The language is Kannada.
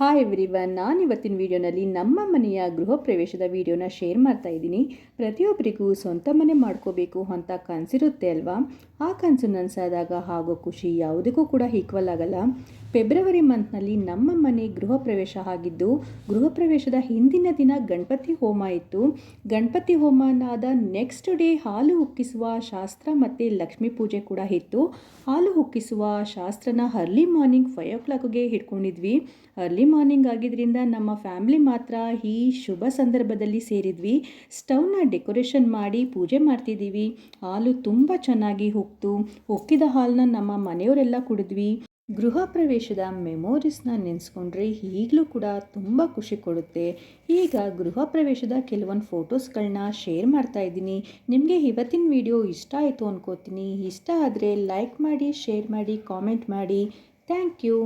ಹಾಯ್ ಎವ್ರಿವನ್ ನಾನು ಇವತ್ತಿನ ವಿಡಿಯೋನಲ್ಲಿ ನಮ್ಮ ಮನೆಯ ಗೃಹ ಪ್ರವೇಶದ ವಿಡಿಯೋನ ಶೇರ್ ಮಾಡ್ತಾ ಇದ್ದೀನಿ. ಪ್ರತಿಯೊಬ್ಬರಿಗೂ ಸ್ವಂತ ಮನೆ ಮಾಡ್ಕೋಬೇಕು ಅಂತ ಕನಸಿರುತ್ತೆ ಅಲ್ವಾ? ಆ ಕನಸು ನನಸಾದಾಗ ಆಗೋ ಖುಷಿ ಯಾವುದಕ್ಕೂ ಕೂಡ ಈಕ್ವಲ್ ಆಗಲ್ಲ. ಫೆಬ್ರವರಿ ಮಂತ್ನಲ್ಲಿ ನಮ್ಮ ಮನೆ ಗೃಹ ಪ್ರವೇಶ ಆಗಿದ್ದು, ಗೃಹ ಪ್ರವೇಶದ ಹಿಂದಿನ ದಿನ ಗಣಪತಿ ಹೋಮ ಇತ್ತು. ಗಣಪತಿ ಹೋಮನಾದ ನೆಕ್ಸ್ಟ್ ಡೇ ಹಾಲು ಉಕ್ಕಿಸುವ ಶಾಸ್ತ್ರ ಮತ್ತು ಲಕ್ಷ್ಮೀ ಪೂಜೆ ಕೂಡ ಇತ್ತು. ಹಾಲು ಉಕ್ಕಿಸುವ ಶಾಸ್ತ್ರನ ಅರ್ಲಿ ಮಾರ್ನಿಂಗ್ ಫೈವ್ ಓ ಕ್ಲಾಕ್ಗೆ ಹಿಡ್ಕೊಂಡಿದ್ವಿ. ಅರ್ಲಿ ಮಾರ್ನಿಂಗ್ ಆಗಿದ್ದರಿಂದ ನಮ್ಮ ಫ್ಯಾಮಿಲಿ ಮಾತ್ರ ಈ ಶುಭ ಸಂದರ್ಭದಲ್ಲಿ ಸೇರಿದ್ವಿ. ಸ್ಟವ್ನ ಡೆಕೋರೇಷನ್ ಮಾಡಿ ಪೂಜೆ ಮಾಡ್ತಿದ್ದೀವಿ. ಹಾಲು ತುಂಬ ಚೆನ್ನಾಗಿ ಉಕ್ತು. ಉಕ್ಕಿದ ಹಾಲನ್ನ ನಮ್ಮ ಮನೆಯವರೆಲ್ಲ ಕುಡಿದ್ವಿ. ಗೃಹ ಪ್ರವೇಶದ ಮೆಮೊರೀಸ್ನ ನೆನೆಸ್ಕೊಂಡ್ರೆ ಈಗಲೂ ಕೂಡ ತುಂಬ ಖುಷಿ ಕೊಡುತ್ತೆ. ಈಗ ಗೃಹ ಪ್ರವೇಶದ ಕೆಲವೊಂದು ಫೋಟೋಸ್ಗಳನ್ನ ಶೇರ್ ಮಾಡ್ತಾ ಇದ್ದೀನಿ. ನಿಮಗೆ ಇವತ್ತಿನ ವಿಡಿಯೋ ಇಷ್ಟ ಆಯಿತು ಅನ್ಕೋತೀನಿ. ಇಷ್ಟ ಆದರೆ ಲೈಕ್ ಮಾಡಿ ಶೇರ್ ಮಾಡಿ ಕಾಮೆಂಟ್ ಮಾಡಿ. Thank you